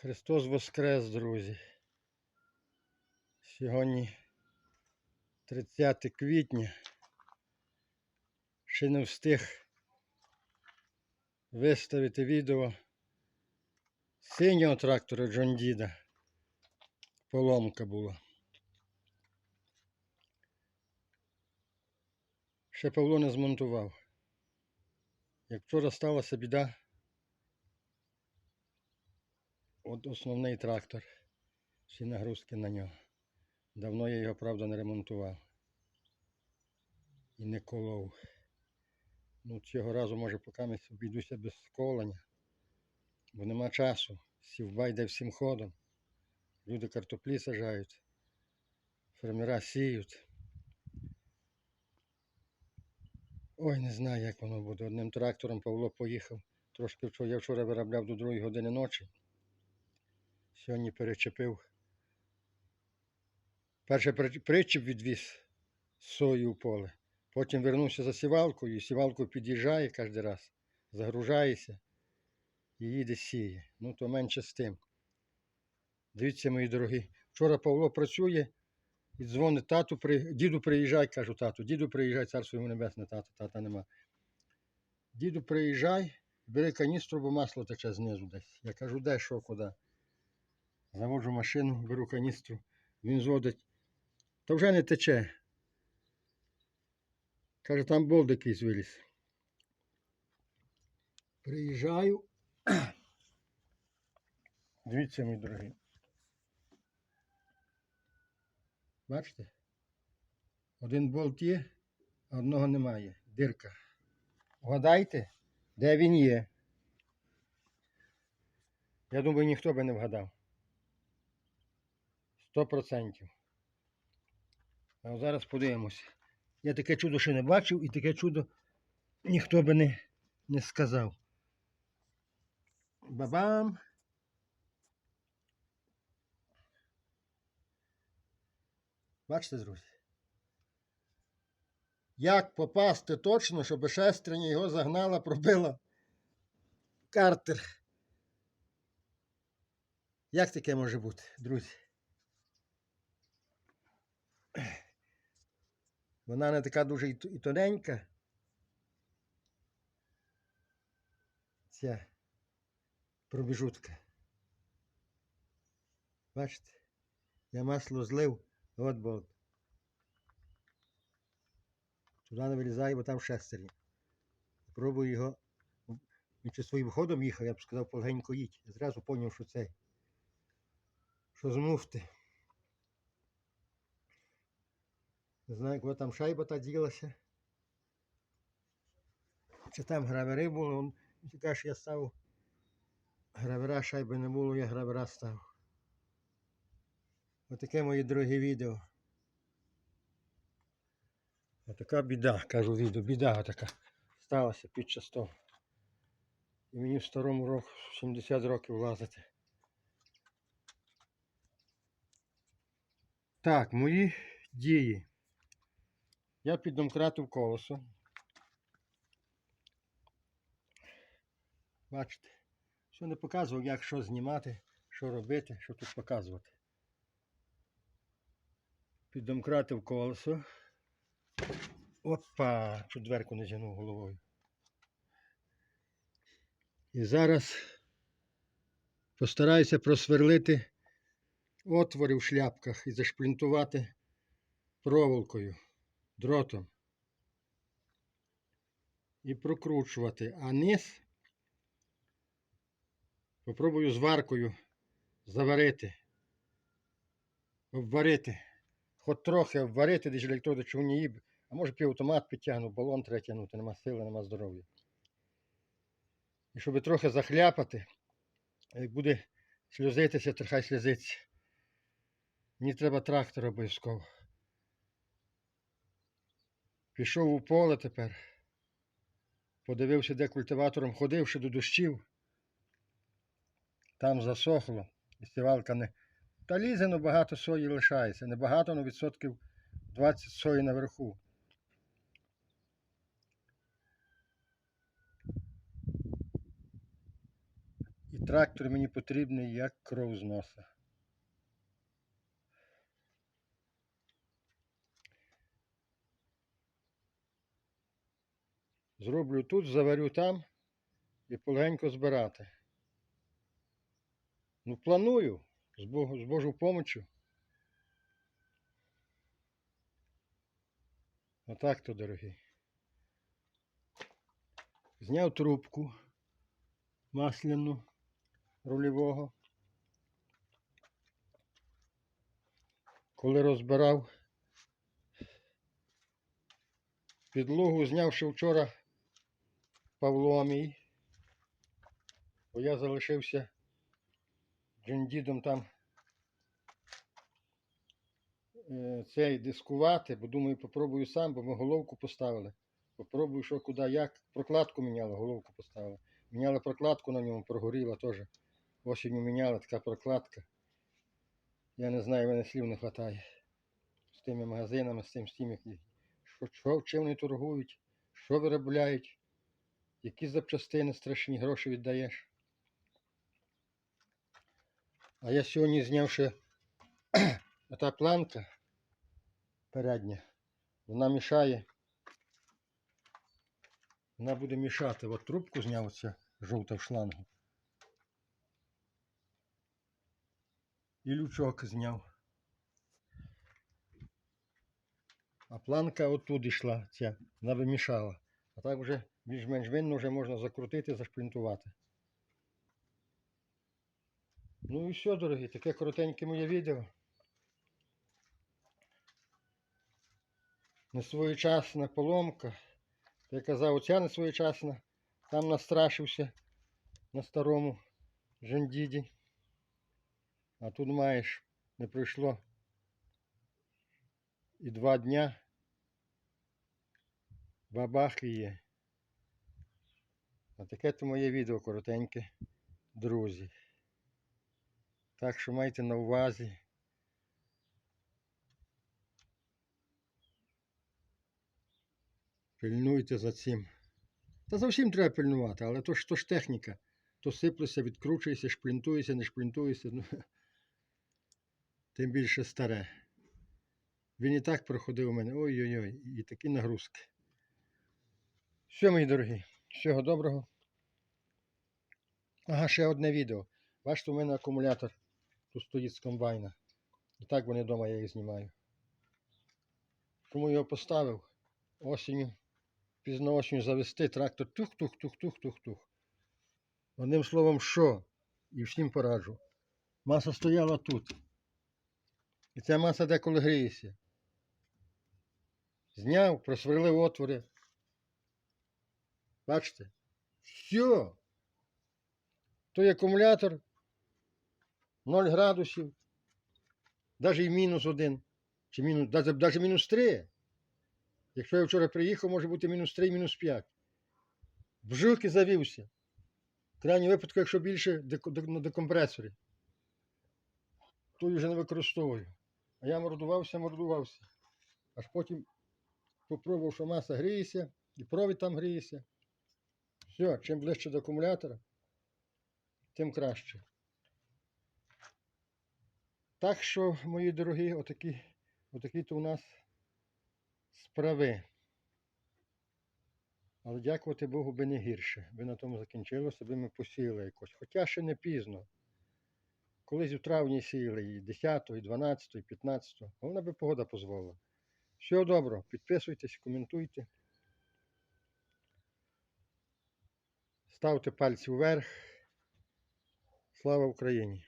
Христос Воскрес, друзі. Сьогодні 30 квітня. Ще не встиг виставити відео синього трактора Джон Діда. Поломка була. Ще Павло не змонтував. Як вчора сталася біда, от основний трактор, всі нагрузки на нього. Давно я його, правда, не ремонтував. І не колов. Ну, цього разу, може, поки обійдуся без колення, бо нема часу. Сівба йде всім ходом. Люди картоплі сажають, фермера сіють. Ой, не знаю, як воно буде. Одним трактором Павло поїхав. Трошки я вчора виробляв до 2 години ночі. Сьогодні перечепив. Перше при- причіп відвіз сою в поле. Потім вернувся за сівалкою, і сівалкою під'їжджає кожен раз, загружається і їде сіє. Ну, то менше з тим. Дивіться, мої дорогі. Вчора Павло працює і дзвонить тату, при... діду приїжджай, кажу тату, діду приїжджай, царство йому небесне, тата, тата нема. Діду приїжджай, бери каністру, бо масло тече знизу десь. Я кажу, де що, куди. Заводжу машину, беру каністру, він зводить. Та вже не тече. Каже, там болт якийсь виліз. Приїжджаю. Дивіться, мої дорогі. Бачите? Один болт є, а одного немає. Дирка. Вгадайте, де він є. Я думаю, ніхто би не вгадав. Сто процентів. А зараз подивимося. Я таке чудо ще не бачив і таке чудо ніхто би не, не сказав. Бабам! Бачите, друзі? Як попасти точно, щоб шестерня його загнала, пробила картер. Як таке може бути, друзі? Вона не така дуже і тоненька. Ця пробіжутка. Бачите? Я масло злив, от болт. Туди не вилізає, бо там шестерня. Пробую його. Він чи своїм ходом їхав, я б сказав, полегенько їдь. Я зразу зрозумів, що це. Що з муфти. Не знаю, як там шайба та ділася. Чи там гравери були, він каже, я ставив. Гравера шайби не було, я гравера ставив. Отаке мої дорогі відео. Отака біда, кажу відео, біда така сталася під час того. І мені в старому року 70 років лазити. Так, мої дії. Я піддомкратив колесо. Бачите, що не показував, як що знімати, що робити, що тут показувати. Піддомкратив колесо. Опа, чуть дверку не зігнув головою. І зараз постараюся просверлити отвори в шляпках і зашплінтувати проволокою, дротом. І прокручувати. А низ попробую зваркою заварити, обварити. Хоч трохи обварити, десь електроди човні, а може півавтомат підтягну, балон треба тягнути, нема сили, нема здоров'я. І щоб трохи захляпати, як буде сльозитися, то хай сльозиться. Мені треба трактор обов'язково. Пішов у поле тепер. Подивився, де культиватором ходив ще до дощів. Там засохло. І сівалка не. Та лізе, ну багато сої лишається. Небагато, ну відсотків 20 сої наверху. І трактор мені потрібний як кров з носа. Зроблю тут, заварю там і полегенько збирати. Ну, планую з, Богу, з Божою помочю. Отак то, дорогі. Зняв трубку масляну рульового. Коли розбирав підлогу, зняв ще вчора Павло мій, бо я залишився джендідом там е, цей дискувати, бо думаю, попробую сам, бо ми головку поставили. Попробую, що куди, як. Прокладку міняли, головку поставили. Міняли прокладку на ньому, прогоріла теж. Осінню міняли така прокладка. Я не знаю, мене слів не вистачає. З тими магазинами, з тим, з тим. Що, що, чим вони торгують, що виробляють, які запчастини страшні гроші віддаєш. А я сьогодні зняв ще ота планка передня. Вона мішає. Вона буде мішати. От трубку зняв оця жовта в шлангу. І лючок зняв. А планка отут йшла ця, вона би мішала. А так вже більш-менш винно вже можна закрутити, зашплінтувати. Ну і все, дорогі, таке коротеньке моє відео. Несвоєчасна поломка. Я казав, оця несвоєчасна. Там настрашився на старому жендіді. А тут маєш, не пройшло і два дня. Бабах і є. А таке то моє відео коротеньке, друзі. Так що майте на увазі. Пильнуйте за цим. Та за всім треба пильнувати, але то ж, то ж техніка. То сиплеся, відкручується, шплінтується, не шплінтується. Ну, тим більше старе. Він і так проходив у мене. Ой-ой-ой, і такі нагрузки. Все, мої дорогі, всього доброго. Ага, ще одне відео. Бачите, у мене акумулятор тут стоїть з комбайна. І так вони вдома я їх знімаю. Кому його поставив осінню, пізно осінню завести трактор тух-тух-тух-тух-тух-тух. Одним словом, що? І всім пораджу. Маса стояла тут. І ця маса деколи гріється. Зняв, просверлив отвори. Бачите? Все. Той акумулятор 0 градусів, навіть і мінус один, чи мінус, навіть мінус 3. Якщо я вчора приїхав, може бути мінус 3, мінус 5. В жилки завівся. В крайній випадку, якщо більше на декомпресорі. Той вже не використовую. А я мордувався, мордувався. Аж потім попробував, що маса гріється, і провід там гріється. Все, чим ближче до акумулятора, тим краще. Так що, мої дорогі, отакі, отакі то у нас справи. Але дякувати Богу би не гірше. Би на тому закінчилося, би ми посіяли якось. Хоча ще не пізно. Колись у травні сіяли і 10, і 12, і 15. Головне би погода дозволила. Всього доброго, підписуйтесь, коментуйте. Ставте пальці вверх. Слава Україні!